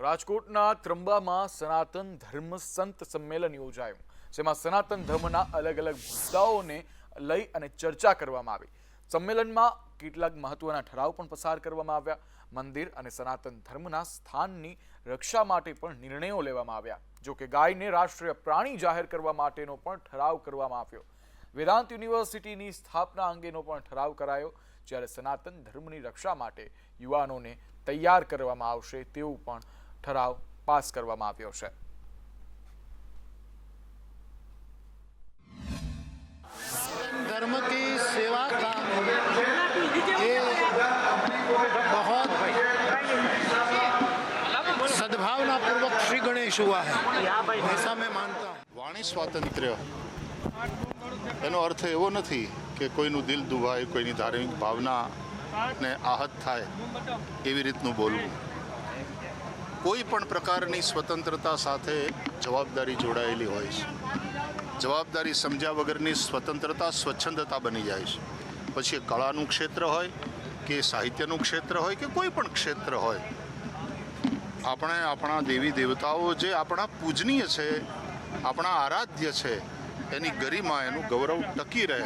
રાજકોટના ત્રંબામાં સનાતન ધર્મ સંત સંમેલન યોજાયું, જેમાં સનાતન ધર્મના અલગ અલગ મુદ્દાઓને લઈ અને ચર્ચા કરવામાં આવી. સંમેલનમાં કેટલાક મહત્વના ઠરાવ પણ પસાર કરવામાં આવ્યા. મંદિર અને સનાતન ધર્મના સ્થાનની રક્ષા માટે પણ નિર્ણયો લેવામાં આવ્યા, જો કે ગાયને રાષ્ટ્રીય પ્રાણી જાહેર કરવા માટેનો પણ ઠરાવ કરવામાં આવ્યો. વેદાંત યુનિવર્સિટીની સ્થાપના અંગેનો પણ ઠરાવ કરાયો, જ્યારે સનાતન ધર્મની રક્ષા માટે યુવાનોને તૈયાર કરવામાં આવશે તેવું પણ ઠરાવ પાસ કરવામાં આવ્યો છે धर्म की सेवा का ये बहुत सद्भावना पूर्वक श्री गणेश हुआ है ऐसा मैं मानता हूँ વાણી સ્વાતંત્ર્ય એનો અર્થ એવો નથી કે કોઈનું દિલ દુભાય કોઈની ધાર્મિક ભાવના ને આહત થાય એવી રીતનું બોલવું કોઈ પણ પ્રકારની સ્વતંત્રતા સાથે જવાબદારી જોડાયેલી હોય છે. જવાબદારી સમજ્યા વગરની સ્વતંત્રતા, સ્વચ્છંદતા બની જાય છે. પછી કળાનું ક્ષેત્ર હોય કે સાહિત્યનું ક્ષેત્ર હોય કે કોઈ પણ ક્ષેત્ર હોય. આપણે આપણા દેવી દેવતાઓ જે આપણા પૂજનીય છે, આપણા આરાધ્ય છે, એની ગરિમા, એનું ગૌરવ ટકી રહે.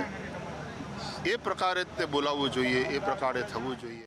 એ પ્રકારે જ તે બોલાવવું જોઈએ, એ પ્રકારે થવું જોઈએ.